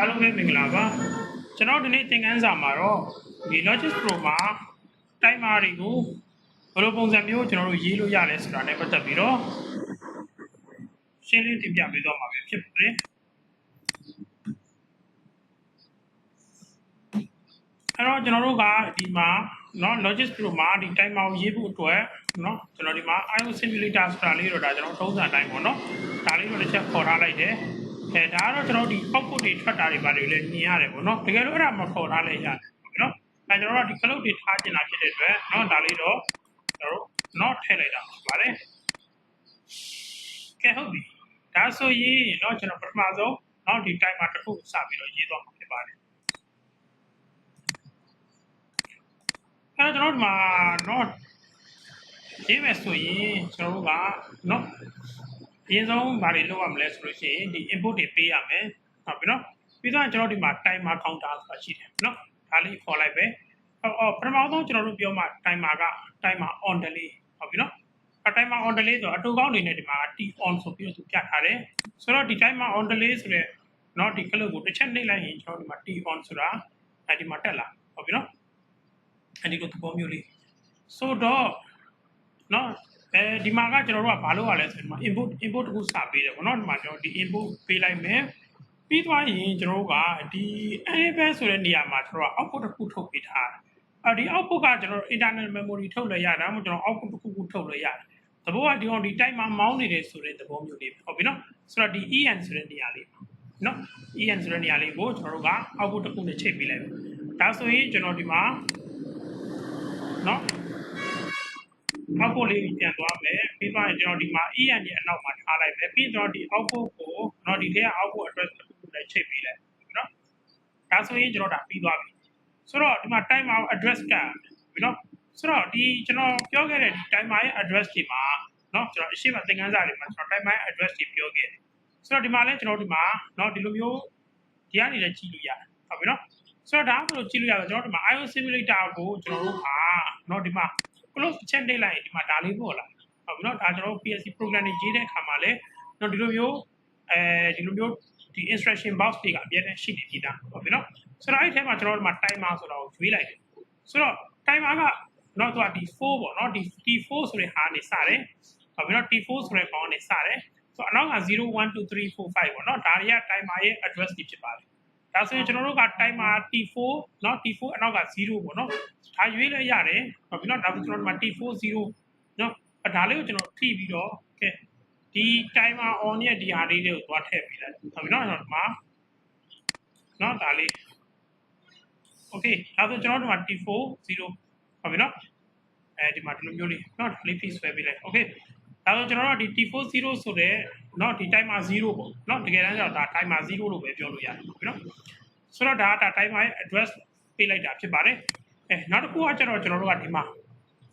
အားလုံးပဲမင်္ဂလာပါကျွန်တော်ဒီနေ့သင်ခန်းစာမှာတော့ဒီ Logis Pro မှာ timer တွေကိုဘယ်လိုပုံစံမျိုးကျွန်တော်တို့ရေးလို့ရလဲဆိုတာနဲ့ပတ်သက်ပြီးတော့ရှင်းလင်းတင်ပြပေးသွားမှာပဲဖြစ်ပါတယ်အဲ့တော့ကျွန်တော်တို့ကဒီမှာเนาะ Logis Pro မှာဒီ timer ကိုရေးဖို့အတွက်เนาะကျွန်တော်ဒီမှာ IO simulator ဆိုတာလေးတော့ဒါကျွန်တော်ထုံးစံအတိုင်းပေါ့เนาะဒါလေးတော့တစ်ချက်ခေါ်ထားလိုက်တယ် အဲဒါကတော့ကျွန်တော်ဒီ output တွေထွက်တာတွေဘာတွေလဲမြင်ရတယ်ပေါ့နော်တကယ်လို့အဲ့ဒါမခေါ်ထားလဲရတယ်နော်အဲကျွန်တော်တို့ဒီ cloud တွေထားကျင်တာဖြစ်တဲ့အတွက်နော်ဒါလေးတော့ကျွန်တော်တို့ not ထည့်လိုက်တာပါလေကဲဟုတ်ပြီဒါဆိုရင်တော့ကျွန်တော်ပထမဆုံးနောက်ဒီ timer တစ်ခုစပြီးတော့ရေးသွားမှာဖြစ်ပါတယ်အဲတော့ကျွန်တော်တို့မှာ not ရေးမယ်ဆိုရင်ကျွန်တော်တို့က not အရင်ဆုံးဘာတွေလုပ်ရမလဲဆိုလို့ရှိရင်ဒီ input တွေပေးရမယ်ဟုတ်ပြီနော်ပြီးတော့ကျွန်တော်ဒီမှာ timer counter ဆိုတာရှိတယ်နော်ဒါလေးခေါ်လိုက်ပဲအော်ပထမဆုံးကျွန်တော်တို့ပြောမှ timer က timer on delay ဟုတ်ပြီနော်အ timer on delay ဆိုတော့အတူကောင်းနေနဲ့ဒီမှာ t on ဆိုပြီးတော့သူပြထားတယ်ဆိုတော့ဒီ timer on delay ဆိုတဲ့နော်ဒီကလုတ်ကိုတစ်ချက်နှိပ်လိုက်ရင်ကျွန်တော်ဒီမှာ t on ဆိုတာအဲဒီမှာတက်လာဟုတ်ပြီနော်အဲဒီလိုသဘောမျိုးလေးဆိုတော့နော် အဲဒီမှာကကျွန်တော်တို့ကဘာလုပ်ရလဲဆိုတော့ဒီမှာ input input တခုစပေးတယ်ပေါ့နော်ဒီမှာကျွန်တော်ဒီ input ပေးလိုက်မယ်ပြီးသွားရင်ကျွန်တော်တို့ကဒီ enable ဆိုတဲ့နေရာမှာကျွန်တော်က output တစ်ခုထုတ်ပေးထားတယ်အဲဒီ output ကကျွန်တော်တို့ internal memory ထုတ်လို့ရတာမှကျွန်တော် output တစ်ခုခုထုတ်လို့ရတယ်သဘောကဒီကောင်ဒီ time မှာမောင်းနေတယ်ဆိုတဲ့သဘောမျိုးလေးဟုတ်ပြီနော်ဆိုတော့ဒီ en ဆိုတဲ့နေရာလေးနော် en ဆိုတဲ့နေရာလေးကိုကျွန်တော်တို့က output တစ်ခုနဲ့ချိန်ပေးလိုက်မယ်ဒါဆိုရင်ကျွန်တော်ဒီမှာနော် အောက်ပို့လေးပြန်သွားမယ်ပြီးသွားရင်ကျွန်တော်ဒီမှာ EN ရဲ့အနောက်မှာထားလိုက်မယ်ပြီးတော့ဒီ output ကိုတော့ဒီထဲက output address တစ်ခုနဲ့ချိန်ပေးလိုက်နော်ဒါဆိုရင်ကျွန်တော်ဒါပြီးသွားပြီဆိုတော့ဒီမှာ timer address ကပြီနော်ဆိုတော့ဒီကျွန်တော်ပြောခဲ့တဲ့ဒီ timer ရဲ့ address ဒီမှာနော်ကျွန်တော်အရှိမသင်ခန်းစာတွေမှာကျွန်တော် timer address တွေပြောခဲ့တယ်ဆိုတော့ဒီမှာလဲကျွန်တော်ဒီမှာနော်ဒီလိုမျိုးဒီကနေလည်းကြည့်လို့ရတယ်ဟုတ်ပြီနော်ဆိုတော့ဒါကဘယ်လိုကြည့်လို့ရလဲကျွန်တော်ဒီမှာ IO simulator ကိုကျွန်တော်တို့ဟာနော်ဒီမှာ close ချက်နှိပ်လိုက်ရင်ဒီမှာဒါလေးပေါ်လာဟုတ်ပြီနော်ဒါကျွန်တော်တို့ PLC program တွေရေးတဲ့အခါမှာလည်းနော်ဒီလိုမျိုးအဲဒီလိုမျိုးဒီ instruction box တွေကအပြည့်နဲ့ရှိနေသေးတာဟုတ်ပြီနော်ဆိုတော့အဲ့ဒီထဲမှာကျွန်တော်တို့ဒီမှာ timer ဆိုတာကိုရွေးလိုက်တယ်ဆိုတော့ timer ကနော်သူက D4 ပေါ့နော်ဒီ T4 ဆိုတဲ့ဟာနေစတယ်ဟုတ်ပြီနော် T4 ဆိုတဲ့ကောင်ကနေစတယ်ဆိုတော့အနောက်က0 1 2 3 4 5ပေါ့နော်ဒါတွေက timer ရဲ့ address တွေဖြစ်ပါတယ် ဒါဆိုရင်ကျွန်တော်တို့က timer T4 เนาะ T4 အနောက်က0ပေါ့เนาะဒါရွေးလဲရတယ်ဟုတ်ပြီเนาะဒါဆိုကျွန်တော်ဒီမှာ T4 0เนาะဒါလေးကိုကျွန်တော်ထိပြီးတော့ကဲဒီ timer on ရဲ့ဒီဟာလေးတွေကိုသွားထည့်ပေးလိုက်ဟုတ်ပြီเนาะကျွန်တော်ဒီမှာเนาะဒါလေး okay ဒါဆိုကျွန်တော်ဒီမှာ T4 0ဟုတ်ပြီเนาะအဲဒီမှာဒီလိုမျိုးလေးเนาะဒါလေးဖိဆွဲပေးလိုက် okay ဒါဆိုကျွန်တော်တို့ဒီ T4 0ဆိုတဲ့เนาะဒီ timer 0ပေါ့เนาะတကယ်တမ်းကျတော့ဒါ timer 0လို့ပဲပြောလို့ရတယ်ဟုတ်ပြီเนาะဆိုတော့ဒါက timer ရဲ့ address ပေးလိုက်တာဖြစ်ပါတယ်အဲနောက်တစ်ခုကကျတော့ကျွန်တော်တို့ကဒီမှာ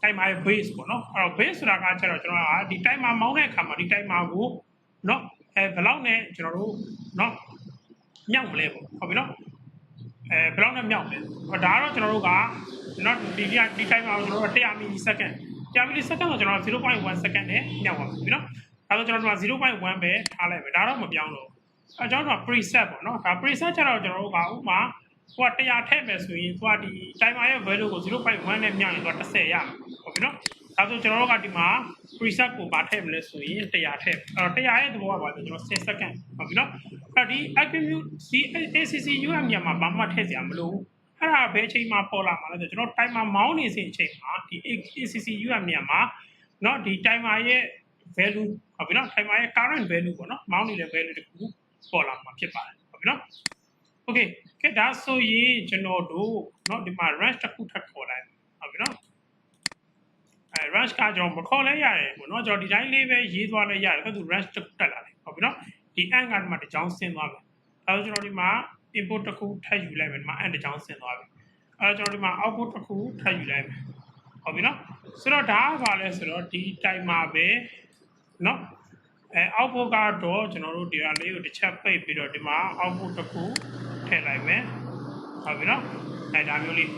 timer ရဲ့ base ပေါ့เนาะအဲ့တော့ base ဆိုတာကကျတော့ကျွန်တော်ကဒီ timer မောင်းတဲ့အခါမှာဒီ timer ကိုเนาะအဲဘယ်လောက်နဲ့ကျွန်တော်တို့เนาะမြောက်မလဲပေါ့ဟုတ်ပြီเนาะအဲဘယ်လောက်နဲ့မြောက်မလဲဒါကတော့ကျွန်တော်တို့ကเนาะဒီဒီ timer ကိုကျွန်တော်တို့100 milli second ကြာပြီစက္ကန့်တော့ကျွန်တော်0.1စက္ကန့်နဲ့ညောက်ပါပြီနော်။ဒါဆိုကျွန်တော်တို့0.1ပဲထားလိုက်မယ်။ဒါတော့မပြောင်းလို့။အဲကျွန်တော်တို့က preset ပေါ့နော်။ဒါ preset ကျတော့ကျွန်တော်တို့ကဥမာဟိုက100ထည့်မယ်ဆိုရင်သူကဒီ timer ရဲ့ value ကို0.1နဲ့မြောက်ရင်သူက30ရမယ်။ဟုတ်ပြီနော်။ဒါဆိုကျွန်တော်တို့ကဒီမှာ preset ကိုဗာထည့်မလဲဆိုရင်100ထည့်။အဲ့တော့100ရဲ့သဘောကပါဆိုကျွန်တော်10စက္ကန့်ဟုတ်ပြီနော်။အဲ့ဒီ attribute ACC UM ညမှာဘာမှထည့်စရာမလိုဘူး။ အဲ့ဒါဘယ်အချိန်မှပေါ်လာမှာလဲဆိုကျွန်တော် timer မောင်းနေစဉ်အချိန်မှာဒီ ACC UM ညမှာเนาะဒီ timer ရဲ့ value ဟုတ်ပြီเนาะ timer ရဲ့ current value ပေါ့เนาะမောင်းနေတဲ့ value တခုပေါ်လာမှာဖြစ်ပါတယ်ဟုတ်ပြီเนาะ okay ကဲဒါဆိုရင်ကျွန်တော်တို့เนาะဒီမှာ range တစ်ခုထပ်ခေါ်လိုက်ဟုတ်ပြီเนาะအဲ range ကကျွန်တော်မခေါ်လဲရတယ်ပေါ့เนาะကျွန်တော်ဒီတိုင်းလေးပဲရေးသွားလဲရတယ်ကဲသူ range တစ်ခုတက်လာတယ်ဟုတ်ပြီเนาะဒီ and ကဒီမှာတစ်ချောင်းဆင်းသွားပြီအဲဆိုကျွန်တော်ဒီမှာ input တစ်ခုထပ်ယူလိုက်မယ်ဒီမှာ and တစ်ချောင်းဆင်းသွားပြီအဲကျွန်တော်ဒီမှာ output တစ်ခုထပ်ယူလိုက်မယ်ဟုတ်ပြီเนาะဆိုတော့ဒါကဘာလဲဆိုတော့ဒီ timer ပဲเนาะအဲ output ကတော့ကျွန်တော်တို့ဒီဟာလေးကိုတစ်ချက်ပိတ်ပြီးတော့ဒီမှာ output တစ်ခုထည့်လိုက်မယ်ဟုတ်ပြီเนาะအဲဒါမျိုးလေး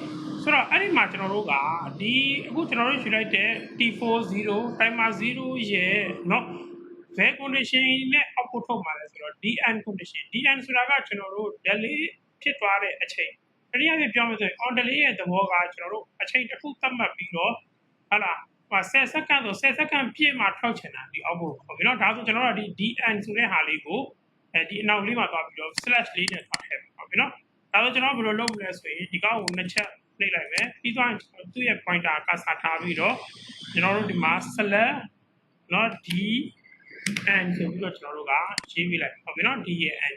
ဆိုတော့အဲ့ဒီမှာကျွန်တော်တို့ကဒီအခုကျွန်တော်တို့ယူလိုက်တဲ့ T40 timer 0ရဲ့เนาะ val condition နဲ့ output output ထုတ်မှာလဲဆိုတော့ dn condition dn ဆိုတာကကျွန်တော်တို့ delay ဖြစ်သွားတဲ့အချိန်တနည်းအားဖြင့်ပြောမယ်ဆိုရင် on delay ရဲ့သဘောကကျွန်တော်တို့အချိန်တစ်ခုသတ်မှတ်ပြီးတော့ဟာလားဟို10စက္ကန့်ဆို10စက္ကန့်ပြည့်မှထောက်ချင်တာဒီ output ဟုတ်ပြီနော်ဒါဆိုကျွန်တော်တို့ဒီ dn ဆိုတဲ့ဟာလေးကိုအဲဒီအနောက်လေးမှာသွားပြီးတော့ slash လေးနဲ့ထားထည့်ဟုတ်ပြီနော်ဒါဆိုကျွန်တော်ဘယ်လိုလုပ်မလဲဆိုရင်ဒီကောက်ကိုနှစ်ချက်နှိပ်လိုက်မယ်ပြီးသွားရင်သူ့ရဲ့ pointer ကစားထားပြီးတော့ကျွန်တော်တို့ဒီမှာ slash နော် d n ဆိုပြီးတော့ကျွန်တော်တို့ကရေးပြလိုက်ဟုတ်ပြီနော် d ရဲ့ n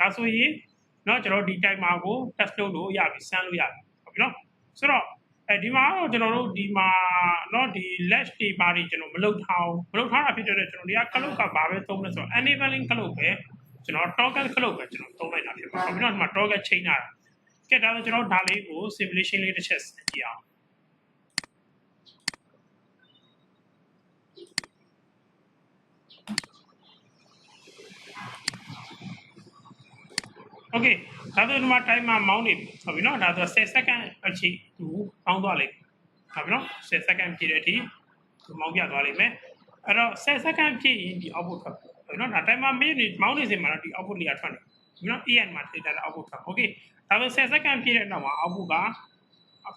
ဒါဆိုရင်နော်ကျွန်တော်ဒီ timer ကို test လုပ်လို့ရပြီစမ်းလို့ရပြီဟုတ်ပြီနော်ဆိုတော့အဲဒီမှာတော့ကျွန်တော်တို့ဒီမှာနော်ဒီ latch တွေပါတွေကျွန်တော်မလုပ်ထားအောင်မလုပ်ထားတာဖြစ်တဲ့အတွက်ကျွန်တော်ဒီက clock ကဘာပဲသုံးလဲဆိုတော့ enabling clock ပဲကျွန်တော် toggle clock ပဲကျွန်တော်သုံးလိုက်တာဖြစ်ပါဟုတ်ပြီနော်ဒီမှာ toggle ချိန်တာကဲဒါဆိုကျွန်တော်ဒါလေးကို simulation လေးတစ်ချက်ကြည့်အောင် โอเคဒါဆိုဒီမှာ timer မောင်းနေပြီဟုတ်ပြီနော်ဒါဆို10 second အချိန်သူပေါင်းသွားလိမ့်မယ်ဟုတ်ပြီနော်10 second ပြည့်တဲ့အထိသူမောင်းပြသွားလိမ့်မယ်အဲ့တော့10 second ပြည့်ရင်ဒီ output ထွက်ဟုတ်ပြီနော်ဒါ timer မေးနေမောင်းနေစင်မှာတော့ဒီ output လေးကထွက်နေပြီနော် en မှာ data တဲ့ output ထွက်โอเคဒါဆို10 second ပြည့်တဲ့နောက်မှာ output က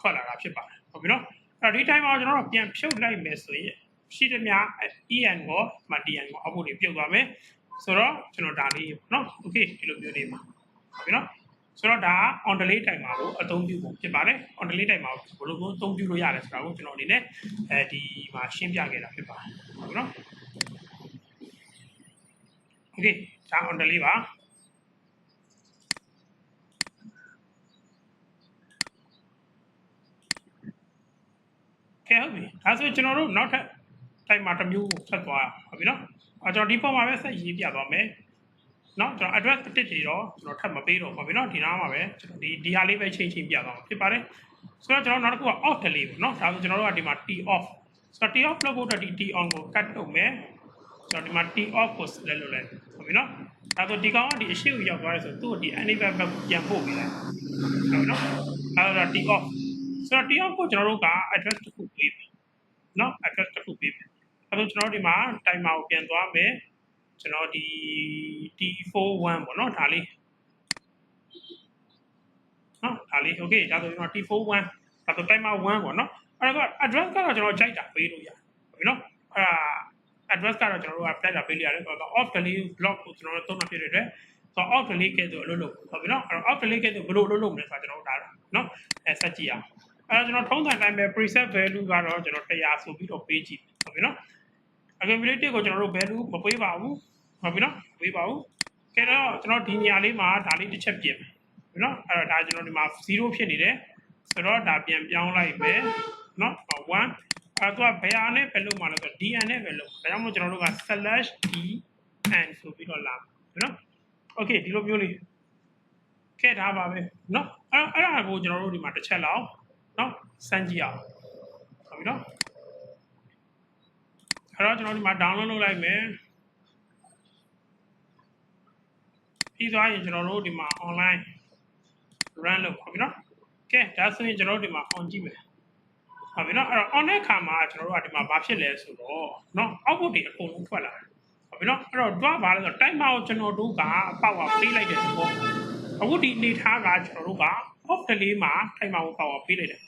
ထွက်လာတာဖြစ်ပါတယ်ဟုတ်ပြီနော်အဲ့တော့ဒီ timer ကိုကျွန်တော်တို့ပြန်ဖြုတ်လိုက်မယ်ဆိုရင်ရှိသမျှ en ကိုမ dn ကို output တွေပြုတ်သွားမယ်ဆိုတော့ကျွန်တော်ဒါလေးနော်โอเคဒီလိုမျိုးနေပါဟုတ် ပြီနော်ဆိုတော့ဒါ on delay timer ကိုအသုံးပြုဖို့ဖြစ်ပါတယ် on delay timer ကိုဘယ်လိုမျိုးအသုံးပြုလို့ရတယ်ဆိုတာကိုကျွန်တော်အနေနဲ့အဲဒီမှာရှင်းပြခဲ့တာဖြစ်ပါတယ်ဟုတ်ပြီနော် okay ဒါ on delay ပါကဲဟုတ်ပြီဒါဆိုကျွန်တော်တို့နောက်ထပ် timer တစ်မျိုးကိုဆက်သွားဟုတ်ပြီနော်အဲကျွန်တော်ဒီပုံမှာပဲဆက်ရေးပြသွားမယ် เนาะကျွန်တော် address တစ်တွေတော့ကျွန်တော်ထပ်မပေးတော့ပါဘူးเนาะဒီနားမှာပဲကျွန်တော်ဒီဒီဟာလေးပဲချိန်ချိန်ပြသွားမှာဖြစ်ပါတယ်ဆိုတော့ကျွန်တော်နောက်တစ်ခုက off delay ပေါ့เนาะဒါဆိုကျွန်တော်တို့ကဒီမှာ t off ဆိုတော့ t off လုပ်ဖို့အတွက်ဒီ t on ကို cut လုပ်မယ်ဆိုတော့ဒီမှာ t off ကိုဆက်လုပ်လိုက်ဟုတ်ပြီเนาะဒါဆိုဒီကောင်ကဒီအရှိကိုရောက်သွားတယ်ဆိုတော့သူ့ကိုဒီ enable ဘက်ကိုပြန်ပို့ပေးလိုက်ဟုတ်ပြီเนาะအဲဒါ t off ဆိုတော့ t off ကိုကျွန်တော်တို့က address တစ်ခုပေးမယ်เนาะ address တစ်ခုပေးမယ်အဲဒါကျွန်တော်တို့ဒီမှာ timer ကိုပြန်သွားမယ် ကျွန်တော်ဒီ T41 ပေါ့နော်ဒါလေးနော်ဒါလေး okay ဒါဆိုကျွန်တော် T41 ဒါဆို timer 1ပေါ့နော်အဲ့ဒါက address ကတော့ကျွန်တော်ကြိုက်တာပေးလို့ရတယ်ဟုတ်ပြီနော်အဲ့ဒါ address ကတော့ကျွန်တော်တို့က flat တာပေးလို့ရတယ်ဆိုတော့ off delay block ကိုကျွန်တော်တို့သုံးတာဖြစ်တဲ့အတွက်ဆိုတော့ off delay ကဲဆိုအလုပ်လုပ်ဟုတ်ပြီနော်အဲ့တော့ off delay ကဲဆိုဘယ်လိုအလုပ်လုပ်မလဲဆိုတာကျွန်တော်တို့ဒါနော်အဲဆက်ကြည့်အောင်အဲ့တော့ကျွန်တော်ထုံးစံတိုင်းပဲ preset value ကတော့ကျွန်တော်100ဆိုပြီးတော့ပေးကြည့်ဟုတ်ပြီနော် accumulative ကိုကျွန်တော်တို့ value မပေးပါဘူးဟုတ်ပြီနော်ပေးပါဘူးကဲတော့ကျွန်တော်ဒီနေရာလေးမှာဒါလေးတစ်ချက်ပြင်မယ်နော်အဲ့တော့ဒါကျွန်တော်ဒီမှာ0ဖြစ်နေတယ်ဆိုတော့ဒါပြန်ပြောင်းလိုက်မယ်နော်1အဲ့တော့ဘယ်ဟာနဲ့ပဲလုပ်မှာလဲဆိုတော့ dn နဲ့ပဲလုပ်ဒါကြောင့်မို့ကျွန်တော်တို့က slash dn ဆိုပြီးတော့လာနော် okay ဒီလိုမျိုးလေးခဲ့ထားပါပဲနော်အဲ့အဲ့ဒါကိုကျွန်တော်တို့ဒီမှာတစ်ချက်လောက်နော်စမ်းကြည့်အောင်ဟုတ်ပြီနော် အဲ့တော့ကျွန်တော်ဒီမှာ download လုပ်လိုက်မယ်ပြီးသွားရင်ကျွန်တော်တို့ဒီမှာ online run လုပ်ပါပြီနော်ကဲဒါဆိုရင်ကျွန်တော်တို့ဒီမှာ on ကြည့်မယ်ဟုတ်ပြီနော်အဲ့တော့ on တဲ့အခါမှာကျွန်တော်တို့ကဒီမှာဘာဖြစ်လဲဆိုတော့เนาะ output တွေအကုန်လုံးထွက်လာတယ်ဟုတ်ပြီနော်အဲ့တော့တွားပါလဲဆိုတော့ timer ကိုကျွန်တော်တို့ကပေါက်အောင်ပေးလိုက်တဲ့သဘောအခုဒီအနေထားကကျွန်တော်တို့က off delay မှာ timer ကိုပေါက်အောင်ပေးလိုက်တယ်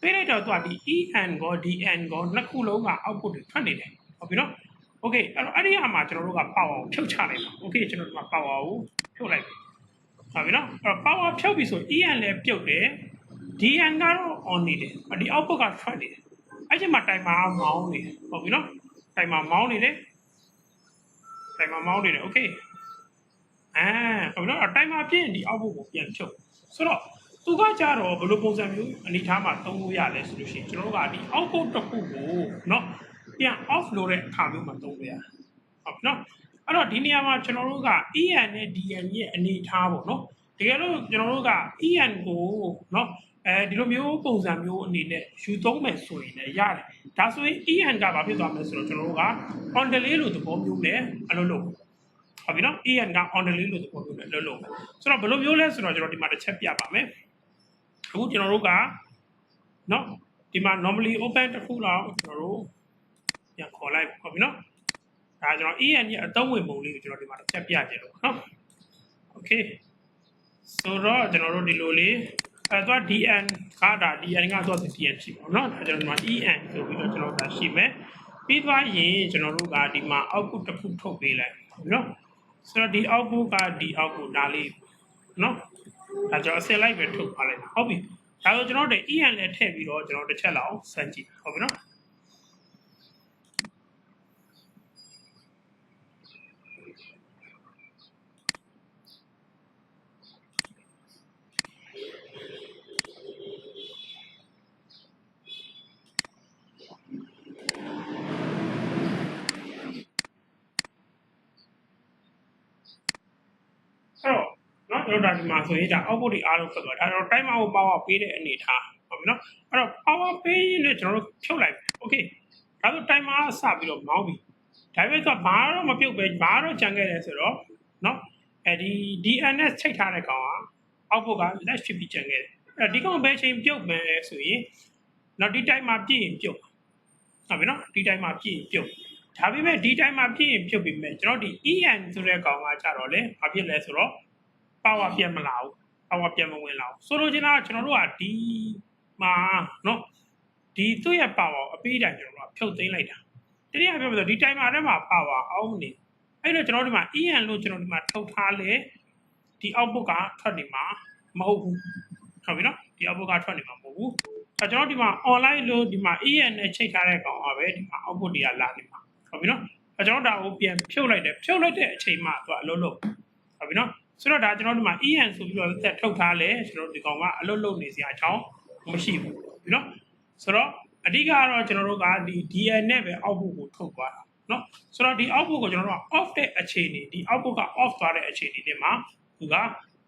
ပေးလိုက်တော့သူကဒီ en ကို dn ကိုနှစ်ခုလုံးက output တွေထွက်နေတယ် ဟုတ်ပြီနော် okay အဲ့တော့အဲ့ဒီအမှာကျွန်တော်တို့ကပေါက်အောင်ဖြုတ်ချလိုက်ပါ okay ကျွန်တော်တို့ကပေါက်အောင်ဖြုတ်လိုက်ပြီဟုတ်ပြီနော်အဲ့တော့ power ဖြုတ်ပြီဆို en လည်းပြုတ်တယ် dn ကတော့ on နေတယ်ဒီ output ကထွက်နေတယ်အဲ့ချိန်မှာ timer မောင်းနေတယ်ဟုတ်ပြီနော် timer မောင်းနေတယ် timer မောင်းနေတယ် okay အာဟုတ်ပြီနော် timer ပြည့်ရင်ဒီ output ကိုပြန်ဖြုတ်ဆိုတော့သူကကြတော့ဘယ်လိုပုံစံမျိုးအနေထားမှာသုံးလို့ရလဲဆိုလို့ရှိရင်ကျွန်တော်တို့ကဒီ output တစ်ခုကိုเนาะ ပြန် off လုပ်တဲ့အခါမျိုးမှာသုံးလို့ရတယ်ဟုတ်ပြီနော်အဲ့တော့ဒီနေရာမှာကျွန်တော်တို့က EN နဲ့ DN ရဲ့အနေထားပေါ့နော်တကယ်လို့ကျွန်တော်တို့က EN ကိုနော်အဲဒီလိုမျိုးပုံစံမျိုးအနေနဲ့ယူသုံးမယ်ဆိုရင်လည်းရတယ်ဒါဆိုရင် EN ကဘာဖြစ်သွားမလဲဆိုတော့ကျွန်တော်တို့က on delay လို့သဘောမျိုးနဲ့အလုပ်လုပ်ဟုတ်ပြီနော် EN က on delay လို့သဘောမျိုးနဲ့အလုပ်လုပ်ဆိုတော့ဘယ်လိုမျိုးလဲဆိုတော့ကျွန်တော်ဒီမှာတစ်ချက်ပြပါမယ်အခုကျွန်တော်တို့ကနော်ဒီမှာ normally open တစ်ခုလောက်ကျွန်တော်တို့ ပြန်ခေါ်လိုက်ဟုတ်ပြီနော် ဒါကျွန်တော် EN ရဲ့အသုံးဝင်ပုံလေးကိုကျွန်တော်ဒီမှာတစ်ချက်ပြကြည့်လို့နော် okay ဆိုတော့ကျွန်တော်တို့ဒီလိုလေးအဲတော့ DN ကဒါ DN ကတော့ DN ရှိပါတော့เนาะဒါကျွန်တော်ဒီမှာ EN ဆိုပြီးတော့ကျွန်တော်ဒါရှိမယ်ပြီးသွားရင်ကျွန်တော်တို့ကဒီမှာ output တစ်ခုထုတ်ပေးလိုက်เนาะဆိုတော့ဒီ output ကဒီ output ဒါလေးเนาะဒါကျွန်တော်အစလိုက်ပဲထုတ်ပါလိုက်ဟုတ်ပြီဒါဆိုကျွန်တော်တို့ EN လည်းထည့်ပြီးတော့ကျွန်တော်တစ်ချက်လောက်စမ်းကြည့်ဟုတ်ပြီเนาะ တော်ဒါဒီမှာဆိုရင်ဒါ output တွေအားလုံးဖြစ်သွားဒါတော့ timer ကို power ပေးတဲ့အနေထားဟုတ်ပြီနော်အဲ့တော့ power ပေးရင်လည်းကျွန်တော်တို့ဖြုတ်လိုက် okay ဒါဆို timer ကစပြီးတော့မောင်းပြီဒါပေမဲ့ဆိုဘာတော့မပြုတ်ပဲဘာတော့ကြံခဲ့တယ်ဆိုတော့နော်အဲဒီ DNS ချိန်ထားတဲ့ကောင်က output က let ဖြစ်ပြီးကြံခဲ့တယ်အဲ့ဒီကောင်ဘယ်ချိန်ပြုတ်မယ်ဆိုရင်နော်ဒီ timer ပြည့်ရင်ပြုတ်ဟုတ်ပြီနော်ဒီ timer ပြည့်ရင်ပြုတ်ဒါပေမဲ့ဒီ timer ပြည့်ရင်ပြုတ်ပြီမဲ့ကျွန်တော်ဒီ EN ဆိုတဲ့ကောင်ကကြတော့လေဘာဖြစ်လဲဆိုတော့ ပါဝါပြန်မလာဘူးပါဝါပြန်မဝင်လာဘူးဆိုလိုချင်တာကျွန်တော်တို့ကဒီမှာနော်ဒီသူ့ရဲ့ပါဝါအပေးတိုင်းကျွန်တော်တို့ကဖြုတ်သိမ်းလိုက်တာတတိယပြောမယ်ဆိုဒီတိုင်မာထဲမှာပါဝါအောင်နေအဲ့တော့ကျွန်တော်တို့ဒီမှာ EN လို့ကျွန်တော်ဒီမှာထုတ်ထားလဲဒီ output ကထွက်နေမှာမဟုတ်ဘူးဟုတ်ပြီနော်ဒီ output ကထွက်နေမှာမဟုတ်ဘူးအဲကျွန်တော်ဒီမှာ online လို့ဒီမှာ EN နဲ့ချိန်ထားတဲ့ကောင်ပါပဲဒီမှာ output တွေကလာနေမှာဟုတ်ပြီနော်အဲကျွန်တော်ဒါကိုပြန်ဖြုတ်လိုက်တယ်ဖြုတ်လိုက်တဲ့အချိန်မှသူကအလုံးလုံးဟုတ်ပြီနော် ဆိုတော့ဒါကျွန်တော်တို့မှာ EN ဆိုပြီးတော့တက်ထုတ်ထားလဲကျွန်တော်တို့ဒီကောင်ကအလုပ်လုပ်နေစရာအကြောင်းမရှိဘူးပြီနော်ဆိုတော့အဓိကကတော့ကျွန်တော်တို့ကဒီ DN နဲ့ပဲ output ကိုထုတ်သွားတာနော်ဆိုတော့ဒီ output ကိုကျွန်တော်တို့က off တဲ့အခြေအနေဒီ output က off သွားတဲ့အခြေအနေတွေမှာသူက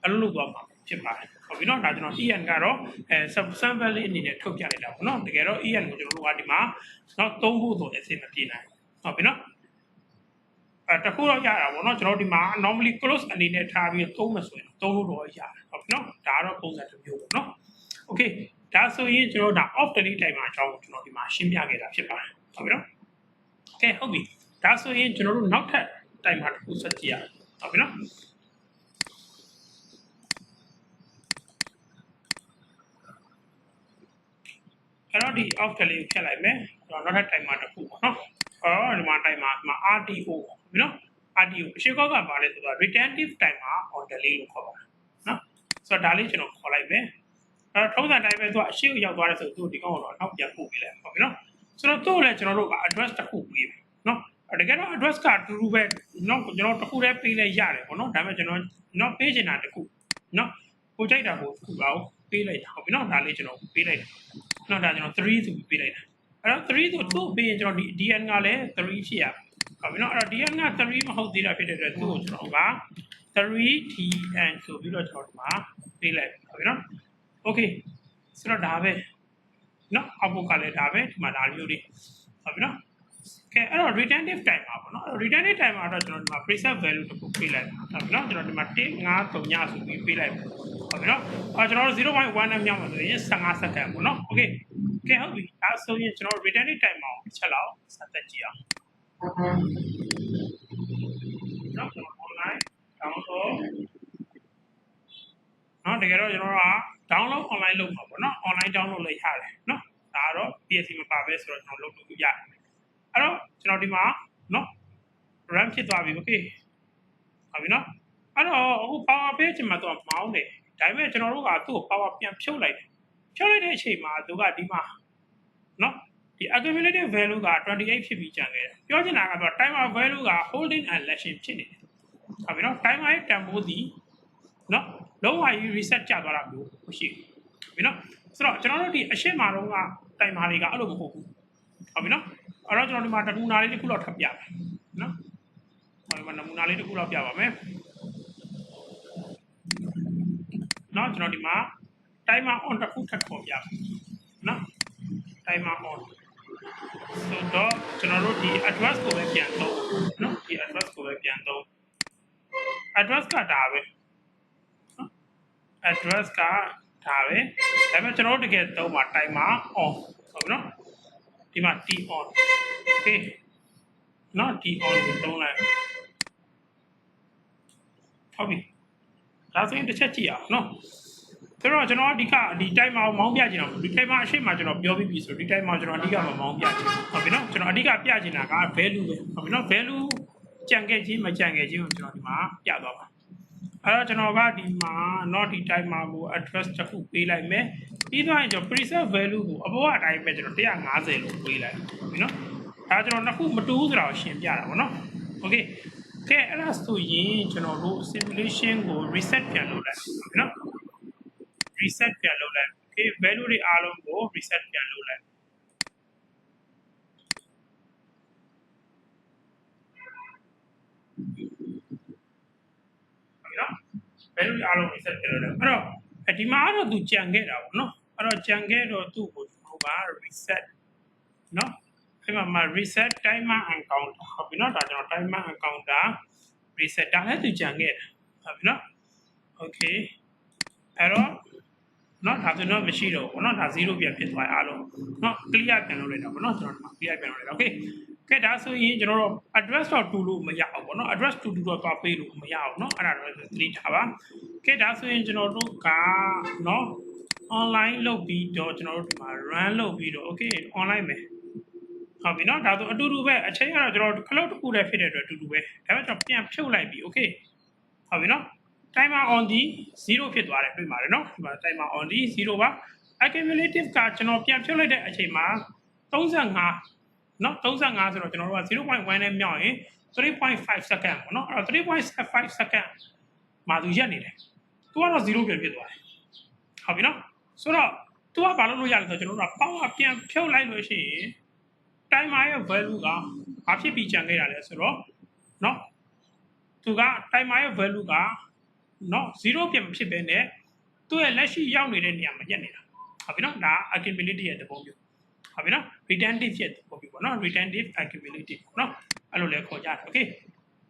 အလုပ်လုပ်သွားမှာဖြစ်ပါတယ်ဟုတ်ပြီနော်ဒါကျွန်တော် EN ကတော့အဲ sample လေးအနေနဲ့ထုတ်ပြလိုက်တာပေါ့နော်တကယ်တော့ EN ကိုကျွန်တော်တို့ကဒီမှာနော်သုံးဖို့ဆိုအဆင်မပြေနိုင်ဟုတ်ပြီနော် အဲတခုတော့ရတာပေါ့နော်ကျွန်တော်ဒီမှာ normally close အနေနဲ့ထားပြီးသုံးမယ်ဆိုရင်သုံးလို့တော့ရတယ်ဟုတ်ပြီနော်ဒါကတော့ပုံစံတစ်မျိုးပေါ့နော် okay ဒါဆိုရင်ကျွန်တော်ဒါ off delete timer အကြောင်းကိုကျွန်တော်ဒီမှာရှင်းပြခဲ့တာဖြစ်ပါတယ်ဟုတ်ပြီနော် okay ဟုတ်ပြီဒါဆိုရင်ကျွန်တော်တို့နောက်ထပ် timer တစ်ခုဆက်ကြည့်ရအောင်ဟုတ်ပြီနော်အဲ့တော့ဒီ off ကလေးကိုဖြတ်လိုက်မယ်ကျွန်တော်နောက်ထပ် timer တစ်ခုပေါ့နော်အော်ဒီမှာ timer ဒီမှာ RTO ပေါ့ ပြီနော် RTO အရှိကောက်ကပါလဲဆိုတော့ retentive timer on delay လို့ခေါ်ပါတယ်နော်ဆိုတော့ဒါလေးကျွန်တော်ခေါ်လိုက်မယ်အဲထုံးစံတိုင်းပဲသူကအရှိကိုရောက်သွားတယ်ဆိုသူဒီကောင်ကတော့နောက်ပြန်ပို့ပေးလိုက်ဟုတ်ပြီနော်ဆိုတော့သူ့လည်းကျွန်တော်တို့က address တစ်ခုပေးမယ်နော်တကယ်တော့ address ကအတူတူပဲနော်ကျွန်တော်တစ်ခုတည်းပေးလဲရတယ်ပေါ့နော်ဒါပေမဲ့ကျွန်တော်နော်ပေးချင်တာတစ်ခုနော်ကိုကြိုက်တာကိုတစ်ခုတော့ပေးလိုက်တာဟုတ်ပြီနော်ဒါလေးကျွန်တော်ပေးလိုက်တယ်နော်ဒါကျွန်တော်3ဆိုပြီးပေးလိုက်တာအဲ့တော့3ဆိုသူ့ပေးရင်ကျွန်တော်ဒီ DN ကလည်း3ဖြစ်ရ ဟုတ်ပြီနော်အဲ့တော့ DN က3မဟုတ်သေးတာဖြစ်တဲ့အတွက်သူ့ကိုကျွန်တော်က 3DN ဆိုပြီးတော့ကျွန်တော်ဒီမှာပေးလိုက်ဟုတ်ပြီနော် okay ဆိုတော့ဒါပဲနော်အောက်ဘုတ်ကလည်းဒါပဲဒီမှာဒါမျိုးတွေဟုတ်ပြီနော်ကဲအဲ့တော့ retentive time ပါပေါ့နော် retentive time မှာတော့ကျွန်တော်ဒီမှာ preset value တစ်ခုပေးလိုက်ဟုတ်ပြီနော်ကျွန်တော်ဒီမှာ1 5 3ညဆိုပြီးပေးလိုက်ဟုတ်ပြီနော်အော်ကျွန်တော်တို့0.1နဲ့မြောက်မှာဆိုရင်15စက္ကန့်ပေါ့နော် okay ကဲဟုတ်ပြီဒါဆိုရင်ကျွန်တော် retentive time မှာတစ်ချက်လောက်ဆက်သက်ကြည့်အောင် နော်ကျွန်တော် online download နော်တကယ်တော့ကျွန်တော်က download online လုပ်မှာပေါ့နော် online download လုပ်ရတယ်နော်ဒါကတော့ PSC မပါပဲဆိုတော့ကျွန်တော်လုပ်လို့ရတယ်အဲ့တော့ကျွန်တော်ဒီမှာနော် run ဖြစ်သွားပြီ okay ဟုတ်ပြီနော်အဲ့တော့အခု power page မှာတော့မောင်းတယ်ဒါပေမဲ့ကျွန်တော်တို့ကသူ့ကို power ပြန်ဖြုတ်လိုက်တယ်ဖြုတ်လိုက်တဲ့အချိန်မှာသူကဒီမှာနော်ဒီ accumulated value က28ဖြစ်ပြီးကျန်ခဲ့တယ်ပြောချင်တာကတော့ timer value က holding and lashing ဖြစ်နေတယ်ဟုတ်ပြီနော် timer ရဲ့တန်ဖိုးသည်နော်လုံးဝကြီး reset ကျသွားတာမျိုးမရှိဘူးပြီနော်ဆိုတော့ကျွန်တော်တို့ဒီအရှင်းမာတော့ကတိုင်မာတွေကအဲ့လိုမဟုတ်ဘူးဟုတ်ပြီနော်အဲ့တော့ကျွန်တော်ဒီမှာတနမူနာလေးတစ်ခုတော့ထပ်ပြမယ်နော်ဟောဒီမှာနမူနာလေးတစ်ခုတော့ပြပါမယ်နော်ကျွန်တော်ဒီမှာ timer on တစ်ခုထပ်ခေါ်ပြမယ်နော် timer on ဆိုတော့ကျွန်တော်တို့ဒီ address ကိုပဲပြန်တော့နော်ဒီ address ကိုပဲပြန်တော့ address ကဒါပဲ address ကဒါပဲဒါပေမဲ့ကျွန်တော်တို့တကယ်သုံးမှာ time မှာ on ဟုတ်ပြီနော်ဒီမှာ t on okay နော် t on ကိုသုံးလိုက်ဟုတ်ပြီဒါဆိုရင်တစ်ချက်ကြည့်အောင်နော် ဆိုတော့ကျွန်တော်အဓိကဒီ time မှာမောင်းပြချင်တာဒီ time မှာအရှိမကျွန်တော်ပြောပြီးပြီဆိုဒီ time မှာကျွန်တော်အဓိကမမောင်းပြချင်ဟုတ်ပြီနော်ကျွန်တော်အဓိကပြချင်တာက value ပဲဟုတ်ပြီနော် value ကြံခဲ့ခြင်းမကြံခဲ့ခြင်းကိုကျွန်တော်ဒီမှာပြသွားပါအဲ့တော့ကျွန်တော်ကဒီမှာ not ဒီ time မှာကို address တစ်ခုပေးလိုက်မယ်ပြီးသွားရင်ကျွန်တော် preset value ကိုအပေါ်အတိုင်းပဲကျွန်တော်150လို့ပေးလိုက်ဟုတ်ပြီနော်အဲ့တော့ကျွန်တော်နှစ်ခုမတူဘူးဆိုတာကိုရှင်းပြတာပေါ့နော် okay ကဲအဲ့ဒါဆိုရင်ကျွန်တော်တို့ simulation ကို reset ပြန်လုပ်လိုက်နော် reset ပြန်လုပ်လိုက် okay value တွေအားလုံးကို reset ပြန်လုပ်လိုက်ဟုတ်ပြီနော် value တွေအားလုံး reset ပြန်လုပ်လိုက်အဲ့တော့အဒီမှာတော့သူကြံခဲ့တာပေါ့နော်အဲ့တော့ကြံခဲ့တော့သူ့ကိုကျွန်တော်က reset နော်အဲ့မှာမှာ reset timer and counter ဟုတ်ပြီနော်ဒါကျွန်တော် timer and counter reset ဒါလည်းသူကြံခဲ့တာဟုတ်ပြီနော် okay အဲ့တော့ နော်ဒါကျွန်တော်မရှိတော့ဘူးနော်ဒါ0ပြန်ဖြစ်သွားရအောင်နော် clear ပြန်လုပ်လိုက်တာပေါ့နော်ကျွန်တော်ဒီမှာ clear ပြန်လုပ်လိုက်တာ okay ကဲဒါဆိုရင်ကျွန်တော်တို့ address တော့2လို့မရအောင်ပေါ့နော် address 2 2တော့သွားပေးလို့မရအောင်နော်အဲ့ဒါတော့3ထားပါကဲဒါဆိုရင်ကျွန်တော်တို့ကနော် online လုပ်ပြီးတော့ကျွန်တော်တို့ဒီမှာ run လုပ်ပြီးတော့ okay online ပဲဟုတ်ပြီနော်ဒါဆိုအတူတူပဲအချိန်ကတော့ကျွန်တော်ခလုတ်တစ်ခုလည်းဖြစ်တဲ့အတွက်အတူတူပဲဒါပေမဲ့ကျွန်တော်ပြန်ဖြုတ်လိုက်ပြီ okay ဟုတ်ပြီနော် timer on ဒီ0ဖြစ်သွားတယ်တွေ့ပါတယ်เนาะဒီမှာ timer on ဒီ0ပါ accumulative ကကျွန်တော်ပြန်ဖြုတ်လိုက်တဲ့အချိန်မှာ35เนาะ35ဆိုတော့ကျွန်တော်တို့က0.1နဲ့မြောက်ရင်3.5 second ပေါ့เนาะအဲ့တော့3.5 second မှာသူရက်နေတယ်သူကတော့0ပြန်ဖြစ်သွားတယ်ဟုတ်ပြီเนาะဆိုတော့သူကဘာလို့လို့ရလဲဆိုတော့ကျွန်တော်တို့က power ပြန်ဖြုတ်လိုက်လို့ရှိရင် timer ရဲ့ value ကဘာဖြစ်ပြီးကြံခဲ့တာလဲဆိုတော့เนาะသူက timer ရဲ့ value က เนาะ0ပြန်မဖြစ်ဘဲနဲ့သူ့ရဲ့လက်ရှိရောက်နေတဲ့နေရာမှာရက်နေတာဟုတ်ပြီเนาะဒါ accumulative ရဲ့သဘောမျိုးဟုတ်ပြီเนาะ retentive ရဲ့သဘောမျိုးပေါ့เนาะ retentive accumulative ပေါ့เนาะအဲ့လိုလဲခေါ်ကြတယ် okay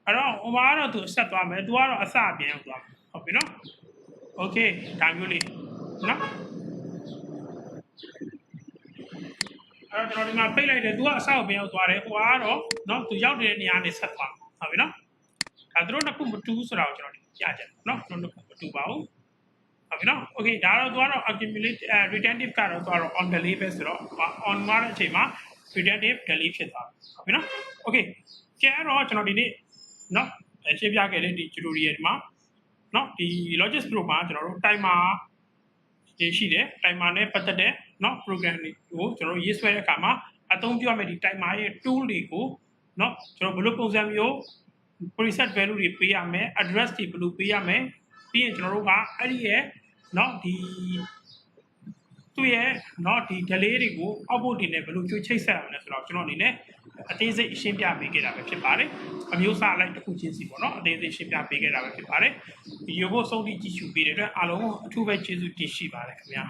အဲ့တော့ဟိုမှာကတော့သူအဆက်သွားမယ်သူကတော့အစအပြန်ရောက်သွားမယ်ဟုတ်ပြီเนาะ okay ဒါမျိုးလေးเนาะအဲ့တော့ကျွန်တော်ဒီမှာဖိတ်လိုက်တယ်သူကအဆောက်ပြန်ရောက်သွားတယ်ဟိုကတော့เนาะသူရောက်နေတဲ့နေရာနဲ့ဆက်သွားဟုတ်ပြီเนาะဒါသူတို့နှစ်ခုမတူဘူးဆိုတာကိုကျွန်တော် ပြကြတယ်เนาะသူတို့နှစ်ခုမတူပါဘူးဟုတ်ပြီเนาะ okay ဒါတော့သူကတော့ accumulate uh, retentive ကတော့သူကတော့ on delay ပဲဆိုတော့ on မှာတဲ့အချိန်မှာ retentive delay ဖြစ်သွားပြီဟုတ်ပြီเนาะ okay ကျန်တော့ကျွန်တော်ဒီနေ့เนาะရှင်းပြခဲ့တဲ့ဒီ tutorial ဒီမှာเนาะဒီ logic pro မှာကျွန်တော်တို့ timer ဒီရှိတယ် timer နဲ့ပတ်သက်တဲ့เนาะ program တွေကိုကျွန်တော်တို့ရေးဆွဲတဲ့အခါမှာအသုံးပြုရမယ့်ဒီ timer ရဲ့ tool တွေကိုเนาะကျွန်တော်ဘယ်လိုပုံစံမျိုး preset value တွေပေးရမယ် address တွေဘယ်လိုပေးရမယ်ပြီးရင်ကျွန်တော်တို့ကအဲ့ဒီရဲ့เนาะဒီသူ့ရဲ့เนาะဒီ delay တွေကို output တွေနဲ့ဘယ်လိုကြိုချိတ်ဆက်အောင်လဲဆိုတော့ကျွန်တော်အနေနဲ့အသေးစိတ်ရှင်းပြပေးခဲ့တာပဲဖြစ်ပါတယ်အမျိုးအစားအလိုက်တစ်ခုချင်းစီပေါ့နော်အသေးစိတ်ရှင်းပြပေးခဲ့တာပဲဖြစ်ပါတယ်ဗီဒီယိုကိုဆုံးဖြတ်ကြည့်ရှုပေးတဲ့အတွက်အားလုံးကိုအထူးပဲကျေးဇူးတင်ရှိပါတယ်ခင်ဗျာ